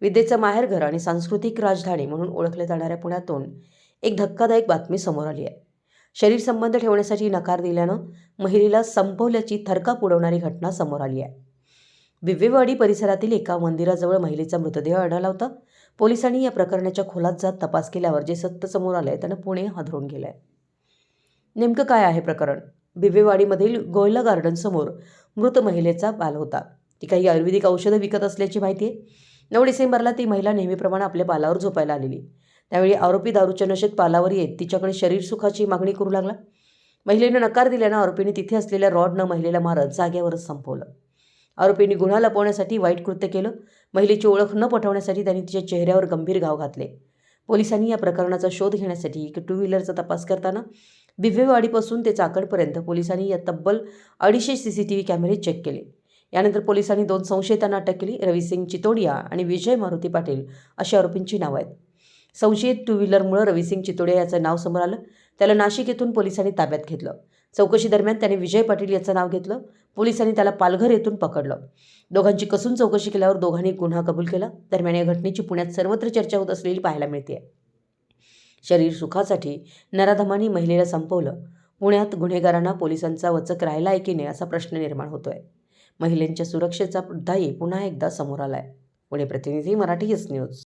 विद्येचं माहेरघर आणि सांस्कृतिक राजधानी म्हणून ओळखल्या जाणाऱ्या पुण्यातून एक धक्कादायक बातमी समोर आली आहे. शरीर संबंध ठेवण्यासाठी नकार दिल्यानं महिलेला संपवल्याची थरकाप उडवणारी घटना समोर आली आहे. विवेवाडी परिसरातील एका मंदिराजवळ महिलेचा मृतदेह आढळला होता. पोलिसांनी या प्रकरणाच्या खोलात जात तपास केल्यावर जे सत्य समोर आलंय त्यानं पुणे हादरून गेलंय. नेमकं काय आहे प्रकरण? बिवेवाडीमधील गोयला गार्डनसमोर मृत महिलेचा बाल होता. ती काही आयुर्वेदिक औषधं विकत असल्याची माहिती आहे. नऊ डिसेंबरला ती महिला नेहमीप्रमाणे आपल्या बालावर झोपायला आलेली. त्यावेळी आरोपी दारूच्या नशेत पालावर येत तिच्याकडे शरीर सुखाची मागणी करू लागला. महिलेनं नकार दिल्यानं आरोपीने तिथे असलेल्या रॉडनं महिलेला मारत जाग्यावरच संपवलं. आरोपींनी गुन्हा लपवण्यासाठी वाईट कृत्य केलं. महिलेची ओळख न पटवण्यासाठी त्यांनी तिच्या चेहऱ्यावर गंभीर घाव घातले. पोलिसांनी या प्रकरणाचा शोध घेण्यासाठी एक टू व्हीलरचा तपास करताना दिव्यवाडीपासून ते चाकडपर्यंत पोलिसांनी या तब्बल अडीचशे सी सी टी व्ही कॅमेरे चेक केले. यानंतर पोलिसांनी दोन संशयितांना अटक केली रविसिंग चितोडिया आणि विजय मारुती पाटील अशी आरोपींची नावं आहेत. संशयित टू व्हीलरमुळं रविसिंग चितोडिया याचं नाव समोर आलं. त्याला नाशिक येथून पोलिसांनी ताब्यात घेतलं. चौकशी दरम्यान त्याने विजय पाटील याचं नाव घेतलं. पोलिसांनी त्याला पालघर येथून पकडलं. दोघांची कसून चौकशी केल्यावर दोघांनी गुन्हा कबूल केला. दरम्यान या घटनेची पुण्यात सर्वत्र चर्चा होत असलेली पाहायला मिळते शरीर सुखासाठी नराधमांनी महिलेला संपवलं. पुण्यात गुन्हेगारांना पोलिसांचा वचक राहिला आहे की नाही असा प्रश्न निर्माण होतोय. महिलांच्या सुरक्षेचा मुद्दाही पुन्हा एकदा समोर आला आहे पुणे प्रतिनिधी मराठी एस न्यूज